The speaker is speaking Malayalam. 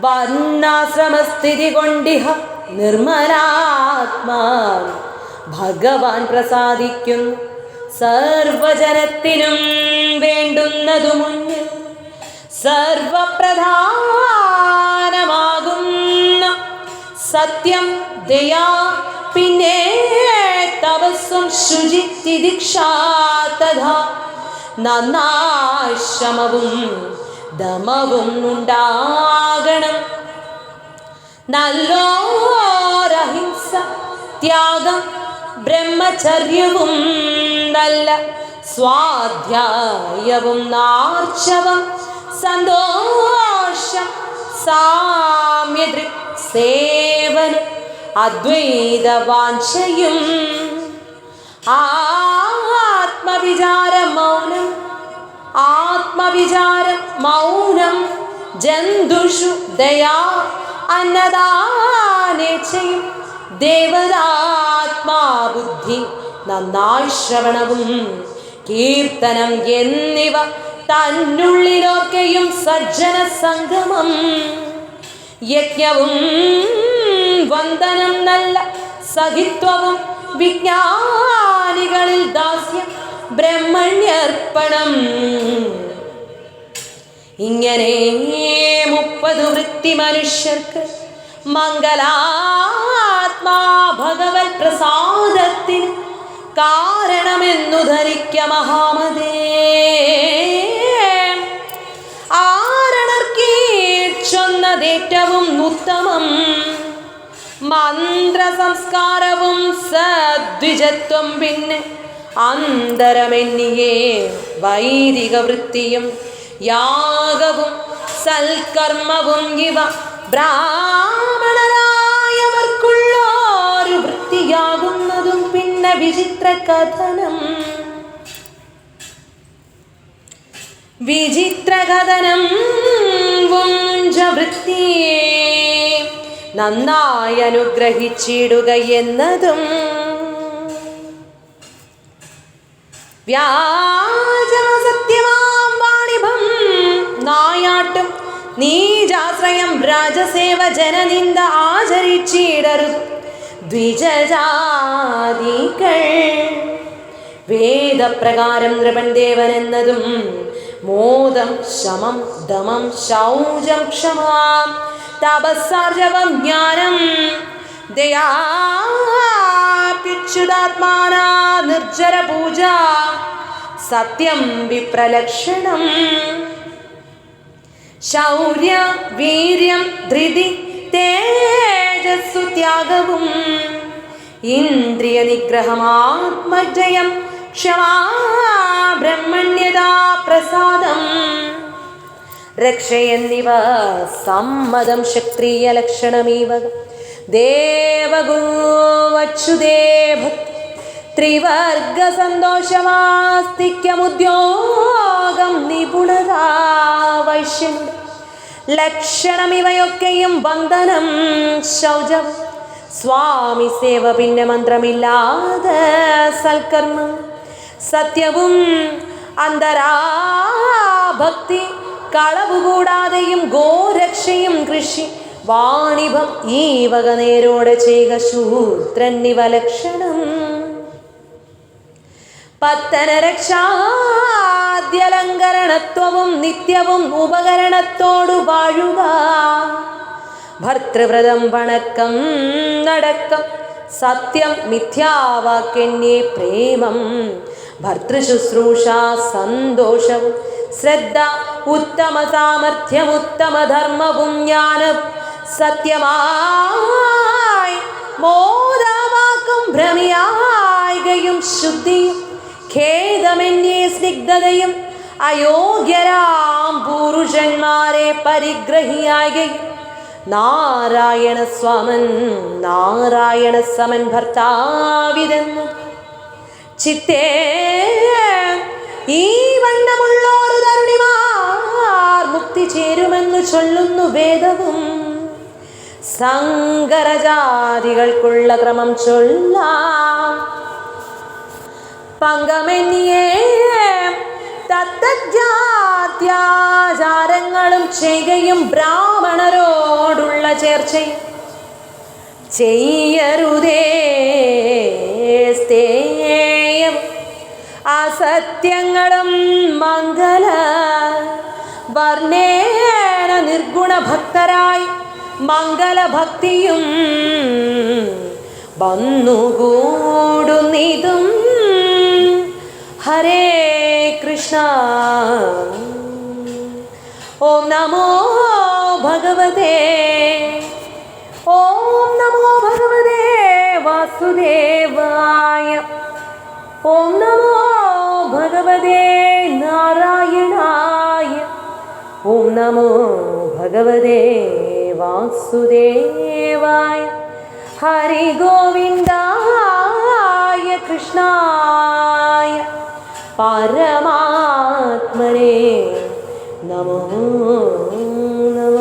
വർണാശ്രമസ്ഥിതി കൊണ്ടിഹ നിർമ്മലാത്മാ ഭഗവാൻ പ്രസാദിക്കുന്നു. സർവജനത്തിനും വേണ്ടുന്നതു മുന്നിൽ സർവപ്രധാനമാകുന്ന സത്യം ദയാ പിന്നെ തപസ്സും ശുചിത്തിദീക്ഷ തഥാ നന്നായി ശമവും ദമവും ഉണ്ടാകണം നല്ലോരഹിംസ ത്യാഗം ബ്രഹ്മചര്യവും നല്ല സ്വാധ്യായവും നാർച്ചവം സന്തോഷം സാമ്യതൃ സേവനം അദ്വൈത വാഞ്ചയും ആത്മവിചാരം മൗനം ആത്മവിചാരം മൗനം ജന്തുഷു ദയാ അന്നദാനേച്ഛയും ദേവതാത്മാബുദ്ധി നന്നായി ശ്രവണവും കീർത്തനം എന്നിവ തന്നുള്ളിലൊക്കെയും സജ്ജന സംഗമം. യജ്ഞവും വന്ദനം നല്ല സഹിത്വവും വിജ്ഞാനികളിൽ ദാസ്യം ബ്രഹ്മണ്യർപ്പണം. ഇങ്ങനെ മുപ്പത് വൃത്തി മനുഷ്യർക്ക് മംഗലാത്മാ ഭഗവത് പ്രസാദത്തിന് കാരണമെന്നു ധരിക്ക മഹാമതേ. ആരണർക്കേറ്റവും ഉത്തമം. മന്ത്ര സംസ്കാരവും സദ്വിജത്വം പിന്നെ അന്തരമെന്നിയേ വൈദിക വൃത്തിയും യാഗവും സൽക്കർമ്മവും ഇവ ബ്രാഹ്മണരായവർക്കുള്ള ഒരു വൃത്തിയാകുന്നതും പിന്നെ വിചിത്ര കഥനം. വിചിത്ര കഥനം വൃത്തിയെ നന്നായി അനുഗ്രഹിച്ചിടുക എന്നതും വ്യാജമസത്യമാം നീജാശ്രയം രാജസേവ ജനനിന്ദ ആചരിച്ചിടരുത് ദ്വിജജാതികൾ. വേദപ്രകാരം നൃപൻ ദേവൻ എന്നതും മോദം ശമം ദമം ശൗചം ക്ഷമാം തപസ്സാർജവം ജ്ഞാനം ദയാപ്യുച്യുതാത്മാനാ നിർജര പൂജ സത്യം വിപ്രലക്ഷണം ശൗര്യ വീര്യം ധൃതി തേജസ്സു ത്യാഗവും. ഇന്ദ്രിയ നിഗ്രഹമാത്മജയം ക്ഷമാ ബ്രഹ്മണ്യതാ പ്രസാദം. രക്ഷ എന്നിവ സമ്മതം ക്ഷത്രിയ ലക്ഷണമീവ ദേവഗോവച്ചുദേവ ത്രിവർഗ സന്തോഷമാസ്തിക്യമുദ്യോഗം നിപുണത വൈശ്യനുടെ ലക്ഷണമിവയൊക്കെയും വന്ദനം ശൗചം. സ്വാമി സേവ പിന്നെ മന്ത്രമില്ലാതെ സൽക്കർമ്മം. സത്യവും അന്തരാഭക്തി കളവുകൂടാതെയും ഗോരക്ഷയും കൃഷി. വാണിഭം ഈ വക നേരോടെ ചെയ്യുക ശൂദ്രന്നിവ ലക്ഷണം. പത്തനരക്ഷാദ്യലങ്കരണത്വവും നിത്യവും ഉപകരണത്തോടു വാഴുക. ഭർത്തൃവ്രതം വണക്കം നടക്കം. സത്യം മിഥ്യാവാക്യന്യേ പ്രേമം. ഭർത്തൃശുശ്രൂഷ സന്തോഷവും. ശ്രദ്ധ ഉത്തമ സാമർഥ്യം ഉത്തമ ജ്ഞാനം. സത്യമായി മോദമാക്കും ഭ്രമിയായികയും ശുദ്ധിയും ഖേദമെന്നേ സ്നിഗ്ധതയും അയോഗ്യരാം പുരുഷന്മാരെ പരിഗ്രഹിയായി. നാരായണ സ്വാമൻ നാരായണ സമൻ ഭർത്താവിതെന്നു. ചിത്തേ ഈ വണ്ണമുള്ളോർ തരുണിമാർ മുക്തി ചേരുമെന്നു ചൊല്ലുന്നു വേദവും. സങ്കരജാതികൾക്കുള്ള ക്രമം ചൊല്ലാം. പങ്കമെന്നിയേ. തത്തജാത്യാചാരങ്ങളും ചെയ്യുകയും ബ്രാഹ്മണരോടുള്ള ചേർച്ചയും ചെയ്യരുതേ. സ്തേയം അസത്യങ്ങളും മംഗല വർണേന നിർഗുണ ഭക്തരായി മംഗലഭക്തിയും വന്നുകൂടുന്നിതും. हरे कृष्णा। ॐ नमो भगवते। ॐ नमो भगवते वासुदेवाय। ॐ नमो भगवते नारायणाय। ॐ नमो भगवते वासुदेवाय। हरिगोविन्दाय कृष्णाय। പരമാത്മനെ നമോ നമ